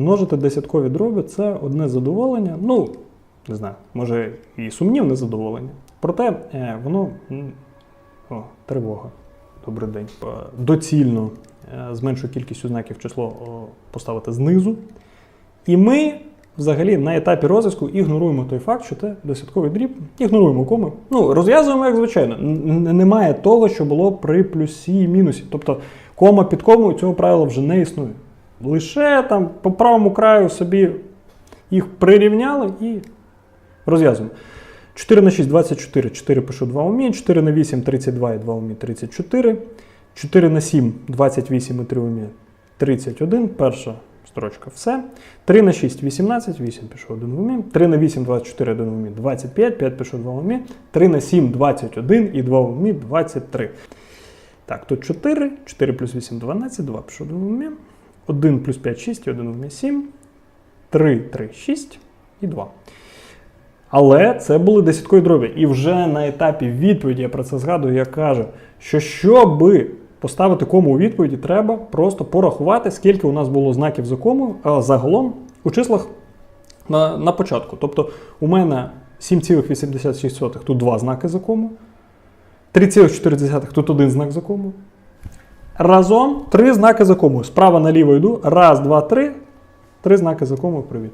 множити десяткові дроби це одне задоволення. Ну, не знаю, може і сумнівне задоволення. Проте е, воно. О, тривога. Добрий день. Е, Доцільно е, з меншою кількістю знаків число поставити знизу. І ми взагалі на етапі розв'язку ігноруємо той факт, що це десятковий дріб, ігноруємо коми. Ну, розв'язуємо, як звичайно. Немає того, що було при плюсі і мінусі. Тобто кома під комою цього правила вже не існує. Лише там по правому краю собі їх прирівняли і розв'язуємо. 4 на 6 24, 4 пишу 2 умі, 4 на 8 32 і 2 умі 34, 4 на 7 28 і 3 умі 31, перша строчка все. 3 на 6 18, 8 пишу 1 в умі, 3 на 8 24, 1 в умі 25, 5 пишу 2 в умі, 3 на 7 21 і 2 в умі 23. Так, тут 4, 4 плюс 8 12, 2 пишу 1 в умі, 1 плюс 5 6 і 1 в 7, 3, 3, 6 і 2. Але це були десяткові дроби. І вже на етапі відповіді я про це згадую, я кажу, що щоби поставити кому у відповіді, треба просто порахувати, скільки у нас було знаків за кому а, загалом у числах на, на початку. Тобто у мене 7,86 тут два знаки за кому, 3,4 тут один знак за кому. Разом три знаки за кому. Справа наліво йду. Раз, два, три. Три знаки за кому. Привіт.